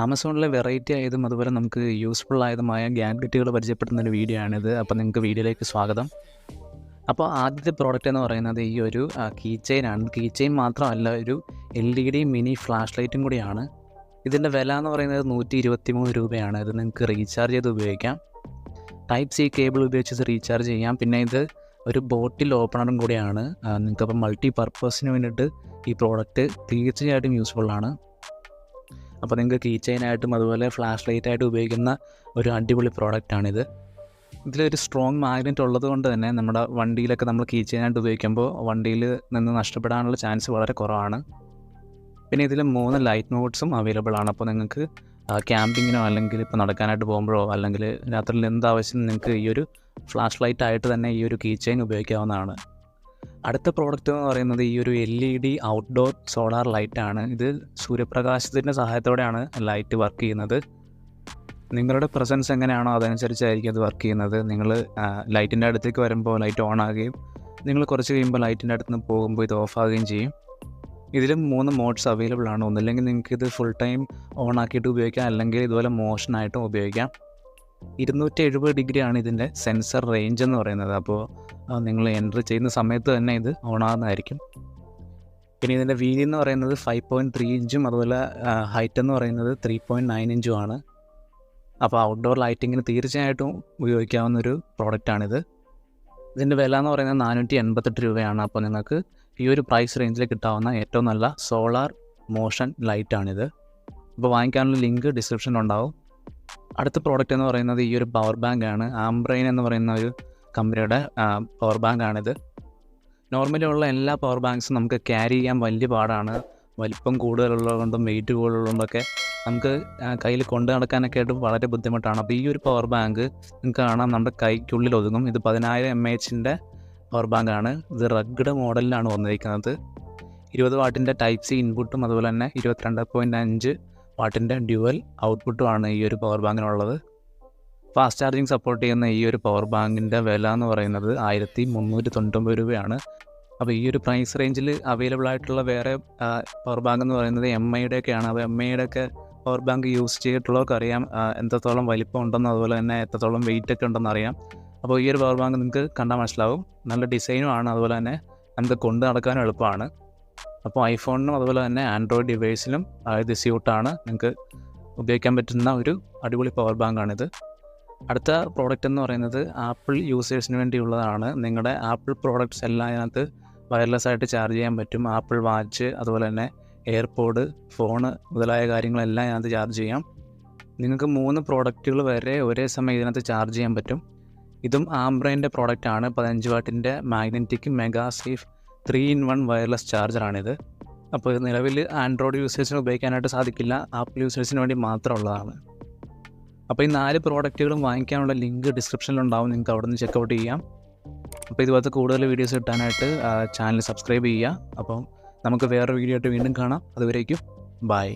ആമസോണിലെ variety ആയതും അതുപോലെ നമുക്ക് യൂസ്ഫുൾ ആയതുമായ ഗാഡ്ഗറ്റുകൾ പരിചയപ്പെടുന്ന ഒരു വീഡിയോ ആണിത്. അപ്പോൾ നിങ്ങൾക്ക് വീഡിയോയിലേക്ക് സ്വാഗതം. അപ്പോൾ ആദ്യത്തെ പ്രോഡക്റ്റ് എന്ന് പറയുന്നത് ഈ ഒരു കീ ചെയിൻ ആണ്. കീ ചെയിൻ മാത്രമല്ല ഒരു L E D mini flash ലൈറ്റും കൂടിയാണ്. ഇതിന്റെ വില എന്ന് പറയുന്നത് നൂറ്റി ഇരുപത്തി മൂന്ന് രൂപയാണ്. ഇത് നിങ്ങൾക്ക് റീചാർജ് ചെയ്ത് ഉപയോഗിക്കാം. ടൈപ്പ് സി കേബിൾ ഉപയോഗിച്ച് റീചാർജ് ചെയ്യാം. പിന്നെ ഇത് ഒരു ബോട്ടിൽ ഓപ്പണറും കൂടിയാണ്. നിങ്ങൾക്കപ്പോൾ മൾട്ടി പർപ്പസിന് വേണ്ടിയിട്ട് ഈ പ്രോഡക്റ്റ് തീർച്ചയായിട്ടും യൂസ്ഫുൾ ആണ്. അപ്പോൾ നിങ്ങൾക്ക് കീ ചെയിനായിട്ടും അതുപോലെ ഫ്ലാഷ് ലൈറ്റ് ആയിട്ട് ഉപയോഗിക്കുന്ന ഒരു അടിപൊളി പ്രോഡക്റ്റാണിത് ഇതിലൊരു സ്ട്രോങ് മാഗ്നറ്റ് ഉള്ളത് കൊണ്ട് തന്നെ നമ്മുടെ വണ്ടിയിലൊക്കെ നമ്മൾ കീ ചെയിനായിട്ട് ഉപയോഗിക്കുമ്പോൾ വണ്ടിയിൽ നിന്ന് നഷ്ടപ്പെടാനുള്ള ചാൻസ് വളരെ കുറവാണ്. പിന്നെ ഇതിൽ മൂന്ന് ലൈറ്റ് മോഡ്സും അവൈലബിൾ ആണ്. അപ്പോൾ നിങ്ങൾക്ക് ക്യാമ്പിങ്ങിനോ അല്ലെങ്കിൽ ഇപ്പോൾ നടക്കാനായിട്ട് പോകുമ്പോഴോ അല്ലെങ്കിൽ രാത്രിയിൽ എന്താവശ്യം നിങ്ങൾക്ക് ഈ ഒരു ഫ്ലാഷ് ലൈറ്റ് ആയിട്ട് തന്നെ ഈ ഒരു കീ ചെയിൻ ഉപയോഗിക്കാവുന്നതാണ്. അടുത്ത പ്രോഡക്റ്റ് എന്ന് പറയുന്നത് ഈ ഒരു L E D outdoor solar ലൈറ്റാണ് ഇത് സൂര്യപ്രകാശത്തിന്റെ സഹായത്തോടെയാണ് ലൈറ്റ് വർക്ക് ചെയ്യുന്നത്. നിങ്ങളുടെ പ്രസൻസ് എങ്ങനെയാണോ അതനുസരിച്ചായിരിക്കും അത് വർക്ക് ചെയ്യുന്നത്. നിങ്ങൾ ലൈറ്റിന്റെ അടുത്തേക്ക് വരുമ്പോൾ ലൈറ്റ് ഓൺ ആകുകയും നിങ്ങൾ കുറച്ച് കഴിയുമ്പോൾ ലൈറ്റിന്റെ അടുത്ത് നിന്ന് പോകുമ്പോൾ ഇത് ഓഫ് ആകുകയും ചെയ്യും. ഇതിലും മൂന്ന് മോഡ്സ് അവൈലബിൾ ആണ്. ഒന്നില്ലെങ്കിൽ നിങ്ങൾക്ക് ഇത് ഫുൾ ടൈം ഓൺ ആക്കിയിട്ട് ഉപയോഗിക്കാം. അല്ലെങ്കിൽ ഇതുപോലെ മോഷനായിട്ടും ഉപയോഗിക്കാം. ഇരുന്നൂറ്റി എഴുപത് ഡിഗ്രിയാണ് ഇതിന്റെ സെൻസർ റേഞ്ച് എന്ന് പറയുന്നത്. അപ്പോൾ നിങ്ങൾ എന്റർ ചെയ്യുന്ന സമയത്ത് തന്നെ ഇത് ഓൺ ആകുന്നതായിരിക്കും പിന്നെ ഇതിന്റെ വീതി എന്ന് പറയുന്നത് ഫൈവ് പോയിന്റ് ത്രീ ഇഞ്ചും അതുപോലെ ഹൈറ്റ് എന്ന് പറയുന്നത് ത്രീ പോയിന്റ് നയൻ ഇഞ്ചും ആണ്. അപ്പോൾ ഔട്ട്ഡോർ ലൈറ്റിങ്ങിന് തീർച്ചയായിട്ടും ഉപയോഗിക്കാവുന്ന ഒരു പ്രോഡക്റ്റ് പ്രോഡക്റ്റാണിത് ഇതിന്റെ വില എന്ന് പറയുന്നത് നാനൂറ്റി എൺപത്തെട്ട് രൂപയാണ്. അപ്പോൾ നിങ്ങൾക്ക് ഈ ഒരു പ്രൈസ് റേഞ്ചിൽ കിട്ടാവുന്ന ഏറ്റവും നല്ല സോളാർ മോഷൻ ലൈറ്റാണിത് അപ്പോൾ വാങ്ങിക്കാനുള്ള ലിങ്ക് ഡിസ്ക്രിപ്ഷനിൽ ഉണ്ടാവും. അടുത്ത പ്രോഡക്റ്റ് എന്ന് പറയുന്നത് ഈ ഒരു പവർ ബാങ്ക് ആണ്. ആംബ്രെയിൻ എന്ന് പറയുന്ന ഒരു കമ്പനിയുടെ പവർ ബാങ്ക് ആണിത്. നോർമലി ഉള്ള എല്ലാ പവർ ബാങ്ക്സും നമുക്ക് ക്യാരി ചെയ്യാൻ വലിയ പാടാണ്. വലിപ്പം കൂടുതലുള്ളതുകൊണ്ടും വെയിറ്റ് കൂടുതലുള്ളതുകൊണ്ടൊക്കെ നമുക്ക് കയ്യിൽ കൊണ്ടു നടക്കാനൊക്കെ ആയിട്ട് വളരെ ബുദ്ധിമുട്ടാണ്. അപ്പോൾ ഈ ഒരു പവർ ബാങ്ക് നിങ്ങൾക്ക് കാണാം നമ്മുടെ കൈക്കുള്ളിൽ ഒതുങ്ങും. ഇത് പതിനായിരം എം എച്ചിന്റെ പവർ ബാങ്ക് ആണ്. ഇത് റഗ്ഡ് മോഡലിലാണ് വന്നിരിക്കുന്നത്. ഇരുപത് വാട്ടിന്റെ ടൈപ്പ് സി ഇൻപുട്ടും അതുപോലെ തന്നെ ഇരുപത്തിരണ്ട് പോയിന്റ് അഞ്ച് വാട്ടിന്റെ ഡ്യുവൽ ഔട്ട്പുട്ടുമാണ് ഈ ഒരു പവർ ബാങ്കിനുള്ളത്. ഫാസ്റ്റ് ചാർജിങ് സപ്പോർട്ട് ചെയ്യുന്ന ഈ ഒരു പവർ ബാങ്കിന്റെ വില എന്ന് പറയുന്നത് ആയിരത്തി മുന്നൂറ്റി തൊണ്ണൂറ്റൊമ്പത് രൂപയാണ്. അപ്പോൾ ഈ ഒരു പ്രൈസ് റേഞ്ചിൽ അവൈലബിൾ ആയിട്ടുള്ള വേറെ പവർ ബാങ്ക് എന്ന് പറയുന്നത് എം ഐയുടെയൊക്കെയാണ് അപ്പോൾ എം ഐയുടെയൊക്കെ പവർ ബാങ്ക് യൂസ് ചെയ്തിട്ടുള്ളവർക്ക് അറിയാം എത്രത്തോളം വലിപ്പം ഉണ്ടെന്ന് അതുപോലെ തന്നെ എത്രത്തോളം വെയിറ്റ് ഒക്കെ ഉണ്ടെന്ന് അറിയാം. അപ്പോൾ ഈ ഒരു പവർ ബാങ്ക് നിങ്ങൾക്ക് കണ്ടാൽ മനസ്സിലാവും. നല്ല ഡിസൈനും ആണ് അതുപോലെ തന്നെ നമുക്ക് കൊണ്ട് നടക്കാനും എളുപ്പമാണ്. അപ്പോൾ ഐഫോണിനും അതുപോലെ തന്നെ ആൻഡ്രോയിഡ് ഡിവൈസിലും ഇത് സ്യൂട്ടാണ് നിങ്ങൾക്ക് ഉപയോഗിക്കാൻ പറ്റുന്ന ഒരു അടിപൊളി പവർ ബാങ്കാണിത്. അടുത്ത പ്രോഡക്റ്റ് എന്ന് പറയുന്നത് ആപ്പിൾ യൂസേഴ്സിന് വേണ്ടിയുള്ളതാണ്. നിങ്ങളുടെ ആപ്പിൾ പ്രോഡക്റ്റ്സ് എല്ലാം അതിനകത്ത് വയർലെസ് ആയിട്ട് ചാർജ് ചെയ്യാൻ പറ്റും. ആപ്പിൾ വാച്ച് അതുപോലെ തന്നെ എയർപോഡ് ഫോണ് മുതലായ കാര്യങ്ങളെല്ലാം ഇതിനകത്ത് ചാർജ് ചെയ്യാം. നിങ്ങൾക്ക് മൂന്ന് പ്രോഡക്റ്റുകൾ വരെ ഒരേ സമയം ഇതിനകത്ത് ചാർജ് ചെയ്യാൻ പറ്റും. ഇതും ആംബ്രൈന്റെ പ്രോഡക്റ്റാണ് പതിനഞ്ച് വാട്ടിന്റെ magnetic mega safe three in one wireless ചാർജറാണിത് അപ്പോൾ നിലവിൽ ആൻഡ്രോയിഡ് യൂസേഴ്സിന് ഉപയോഗിക്കാനായിട്ട് സാധിക്കില്ല. ആപ്പിൾ യൂസേഴ്സിന് വേണ്ടി മാത്രമുള്ളതാണ്. അപ്പോൾ ഈ നാല് പ്രോഡക്റ്റുകളും വാങ്ങിക്കാനുള്ള ലിങ്ക് ഡിസ്ക്രിപ്ഷനിലുണ്ടാവും നിങ്ങൾക്ക് അവിടെ നിന്ന് ചെക്കൗട്ട് ചെയ്യാം. അപ്പോൾ ഇതുപോലത്തെ കൂടുതൽ വീഡിയോസ് കിട്ടാനായിട്ട് ചാനൽ സബ്സ്ക്രൈബ് ചെയ്യുക. അപ്പം നമുക്ക് വേറൊരു വീഡിയോ ആയിട്ട് വീണ്ടും കാണാം. അതുവരേക്കും ബൈ